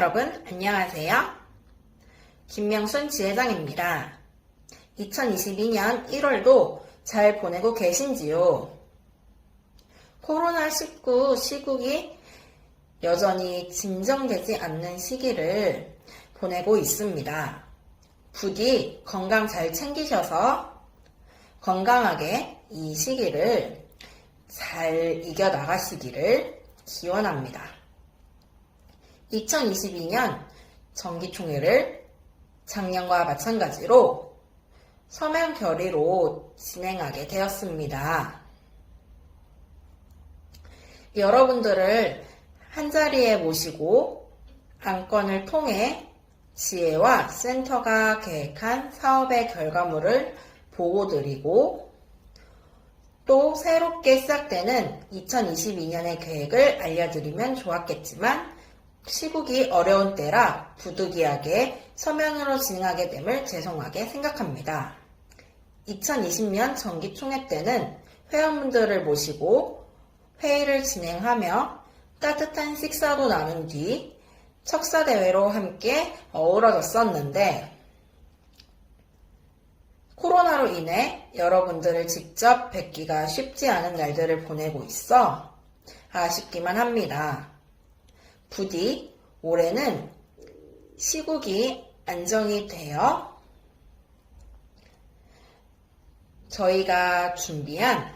여러분, 안녕하세요. 김명순 지회장입니다. 2022년 1월도 잘 보내고 계신지요? 코로나19 시국이 여전히 진정되지 않는 시기를 보내고 있습니다. 부디 건강 잘 챙기셔서 건강하게 이 시기를 잘 이겨나가시기를 기원합니다. 2022년 정기총회를 작년과 마찬가지로 서면 결의로 진행하게 되었습니다. 여러분들을 한자리에 모시고 안건을 통해 지혜와 센터가 계획한 사업의 결과물을 보고 드리고 또 새롭게 시작되는 2022년의 계획을 알려드리면 좋았겠지만 시국이 어려운 때라 부득이하게 서면으로 진행하게 됨을 죄송하게 생각합니다. 2020년 정기총회 때는 회원분들을 모시고 회의를 진행하며 따뜻한 식사도 나눈 뒤 척사대회로 함께 어우러졌었는데 코로나로 인해 여러분들을 직접 뵙기가 쉽지 않은 날들을 보내고 있어 아쉽기만 합니다. 부디 올해는 시국이 안정이 되어 저희가 준비한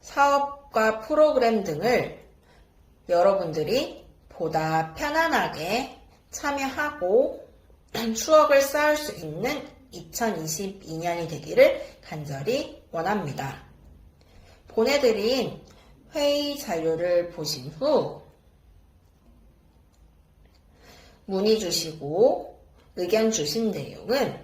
사업과 프로그램 등을 여러분들이 보다 편안하게 참여하고 추억을 쌓을 수 있는 2022년이 되기를 간절히 원합니다. 보내드린 회의 자료를 보신 후 문의 주시고 의견 주신 내용은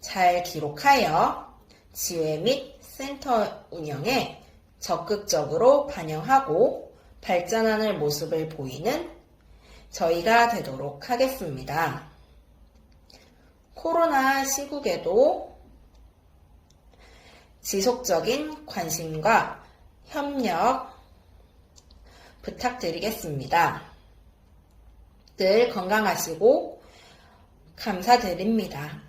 잘 기록하여 지회 및 센터 운영에 적극적으로 반영하고 발전하는 모습을 보이는 저희가 되도록 하겠습니다. 코로나 시국에도 지속적인 관심과 협력 부탁드리겠습니다. 늘 건강하시고 감사드립니다.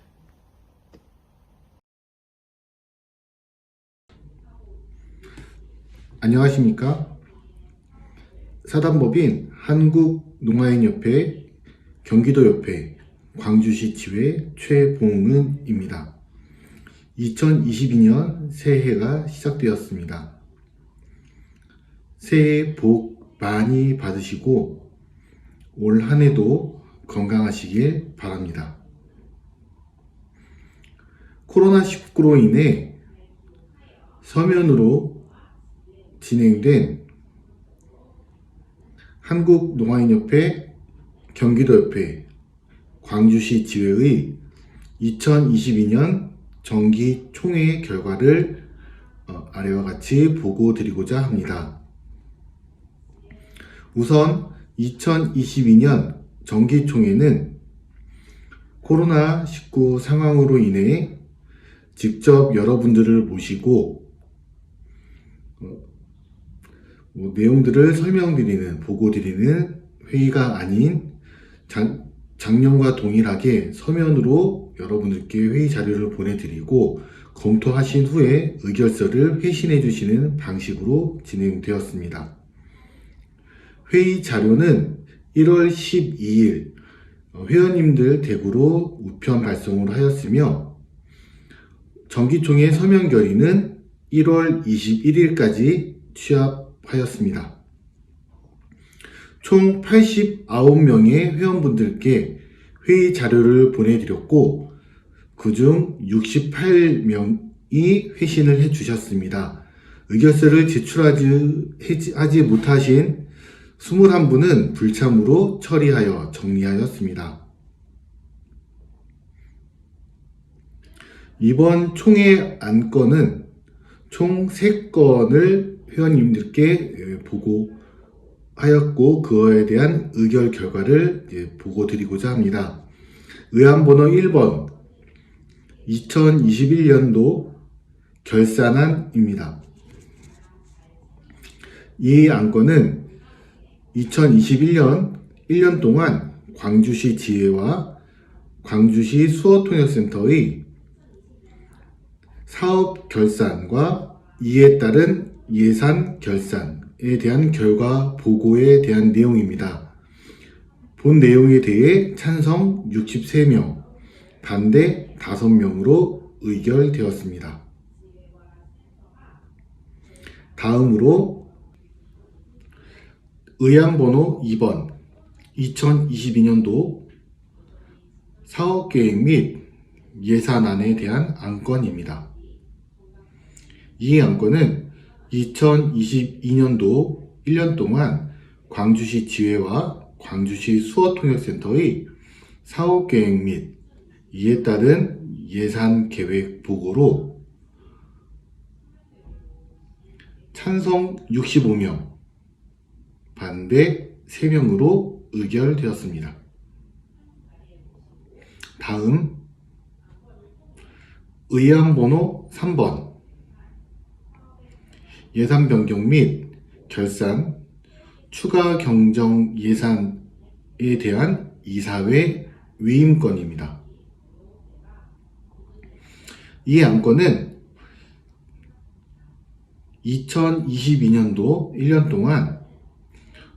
안녕하십니까? 사단법인 한국농아인협회 경기도협회 광주시 지회 최봉은입니다. 2022년 새해가 시작되었습니다. 새해 복 많이 받으시고 올 한 해도 건강하시길 바랍니다. 코로나19로 인해 서면으로 진행된 한국농아인협회 경기도협회 광주시 지회의 2022년 정기 총회 결과를 어, 아래와 같이 보고 드리고자 합니다. 우선 2022년 정기총회는 코로나19 상황으로 인해 직접 여러분들을 모시고 뭐 내용들을 설명드리는, 보고드리는 회의가 아닌 작, 작년과 동일하게 서면으로 여러분들께 회의 자료를 보내드리고 검토하신 후에 의결서를 회신해 주시는 방식으로 진행되었습니다. 회의 자료는 1월 12일 회원님들 댁으로 우편 발송을 하였으며 정기총회 서면 결의는 1월 21일까지 취합하였습니다. 총 89명의 회원분들께 회의 자료를 보내드렸고 그중 68명이 회신을 해주셨습니다. 의결서를 제출하지 하지 못하신 21분은 불참으로 처리하여 정리하였습니다. 이번 총회 안건은 총 3건을 회원님들께 보고하였고 그거에 대한 의결 결과를 보고 드리고자 합니다. 의안번호 1번 2021년도 결산안입니다. 이 안건은 2021년 1년 동안 광주시 지회와 광주시 수어통역센터의 사업 결산과 이에 따른 예산 결산에 대한 결과 보고에 대한 내용입니다. 본 내용에 대해 찬성 63명, 반대 5명으로 의결되었습니다. 다음으로 의안번호 2번 2022년도 사업계획 및 예산안에 대한 안건입니다. 이 안건은 2022년도 1년 동안 광주시 지회와 광주시 수어통역센터의 사업계획 및 이에 따른 예산 계획 보고로 찬성 65명, 반대 3명으로 의결되었습니다. 다음 의안 번호 3번 예산 변경 및 결산 추가 경정 예산에 대한 이사회 위임건입니다. 이 안건은 2022년도 1년 동안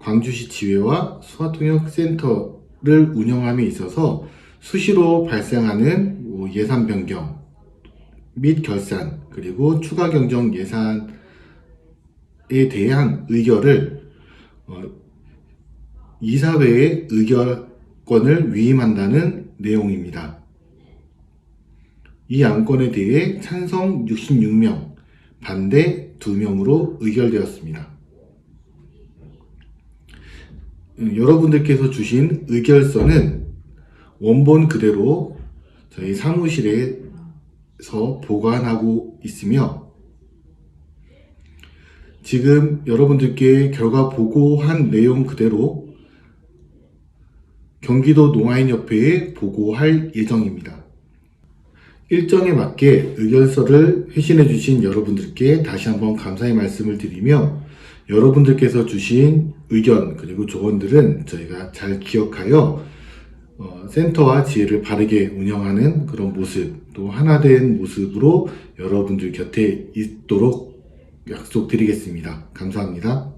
광주시 지회와 수화통역센터를 운영함에 있어서 수시로 발생하는 뭐 예산 변경 및 결산 그리고 추가 경정 예산에 대한 의결을 어, 이사회의 의결권을 위임한다는 내용입니다. 이 안건에 대해 찬성 66명, 반대 2명으로 의결되었습니다. 음, 여러분들께서 주신 의결서는 원본 그대로 저희 사무실에서 보관하고 있으며 지금 여러분들께 결과 보고한 내용 그대로 경기도 농아인협회에 보고할 예정입니다. 일정에 맞게 의견서를 회신해 주신 여러분들께 다시 한번 감사의 말씀을 드리며 여러분들께서 주신 의견 그리고 조언들은 저희가 잘 기억하여 어, 센터와 지혜를 바르게 운영하는 그런 모습 또 하나된 모습으로 여러분들 곁에 있도록 약속드리겠습니다. 감사합니다.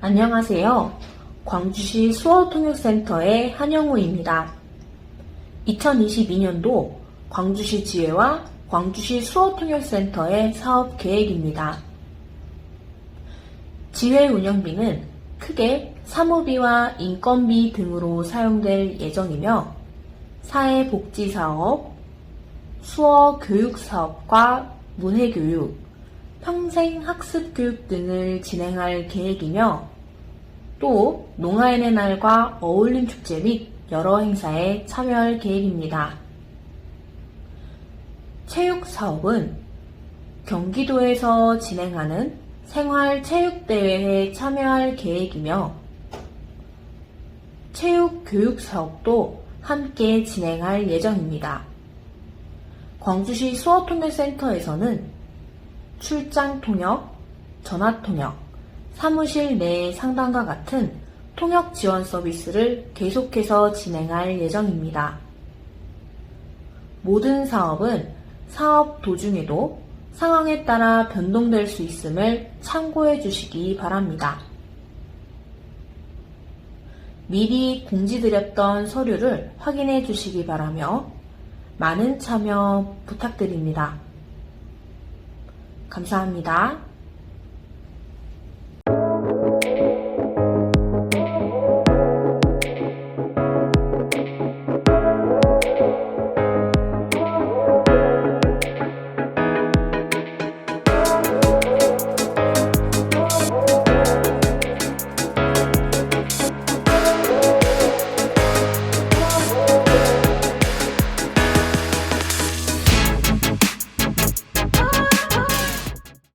안녕하세요. 광주시 수어통역센터의 한영우입니다. 2022년도 광주시 지회와 광주시 수어통역센터의 사업 계획입니다. 지회 운영비는 크게 사무비와 인건비 등으로 사용될 예정이며 사회복지사업, 수어 교육사업과 문해교육, 평생학습교육 등을 진행할 계획이며 또 농아인의 날과 어울림 축제 및 여러 행사에 참여할 계획입니다. 체육 사업은 경기도에서 진행하는 생활체육대회에 참여할 계획이며 체육 교육 사업도 함께 진행할 예정입니다. 광주시 수어통역센터에서는 출장 통역, 전화 통역, 사무실 내 상담과 같은 통역 지원 서비스를 계속해서 진행할 예정입니다. 모든 사업은 사업 도중에도 상황에 따라 변동될 수 있음을 참고해 주시기 바랍니다. 미리 공지드렸던 서류를 확인해 주시기 바라며 많은 참여 부탁드립니다. 감사합니다.